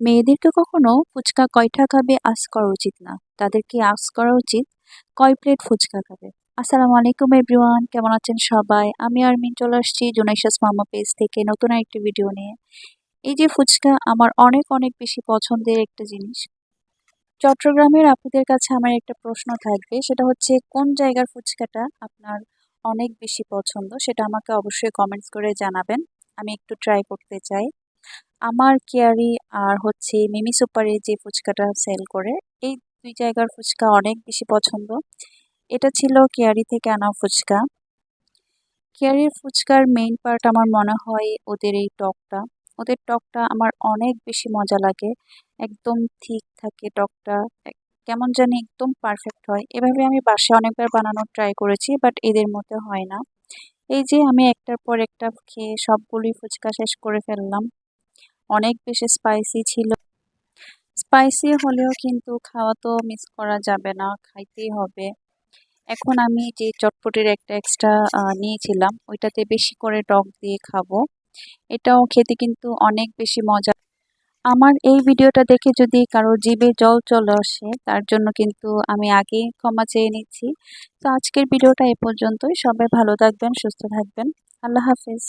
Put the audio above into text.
মেয়েদেরকে কখনো ফুচকা কয়টা খাবে আস করা উচিত না। তাদেরকে আস করা উচিত? কয় প্লেট ফুচকা খাবে? আসসালামু আলাইকুম এভরিওয়ান, কেমন আছেন সবাই? আমি আরমিন চলে আসছি জোনাইশাস মামা পেজ থেকে নতুন একটি ভিডিও নিয়ে। এই যে ফুচকা আমার অনেক অনেক বেশি পছন্দের একটা জিনিস। চট্টগ্রামের আপুদের কাছে আমার একটা প্রশ্ন থাকবে, সেটা হচ্ছে কোন জায়গার ফুচকাটা আপনার অনেক বেশি পছন্দ? সেটা আমাকে অবশ্যই কমেন্টস করে জানাবেন। আমি একটু ট্রাই করতে চাই। আমার কেয়ারি আর হচ্ছে মিমি সুপারে যে ফুচকাটা সেল করে, এই দুই জায়গার ফুচকা অনেক বেশি পছন্দ। এটা ছিল কেয়ারি থেকে আনা ফুচকা। কেয়ারির ফুচকার মেইন পার্ট আমার মনে হয় ওদের এই টকটা। ওদের টকটা আমার অনেক বেশি মজা লাগে। একদম ঠিক থাকে টকটা। কেমন জানি একদম পারফেক্ট হয়। এভাবে আমি বাসায় অনেকবার বানানোর ট্রাই করেছি বাট এদের মধ্যে হয় না। এই যে আমি একটার পর একটা খেয়ে সবগুলোই ফুচকা শেষ করে ফেললাম। অনেক বেশি স্পাইসি ছিল। স্পাইসি হলেও কিন্তু খাওয়া তো মিস করা যাবে না, খাইতেই হবে। এখন আমি যে চটপটির একটা এক্সট্রা নিয়েছিলাম, ওইটাতে বেশি করে টক দিয়ে খাব। এটাও খেতে কিন্তু অনেক বেশি মজা। আমার এই ভিডিওটা দেখে যদি কারও জিভে জল চলে আসে, তার জন্য কিন্তু আমি আগেই ক্ষমা চেয়ে নিচ্ছি। তো আজকের ভিডিওটা এ পর্যন্তই। সবাই ভালো থাকবেন, সুস্থ থাকবেন। আল্লাহ হাফিজ।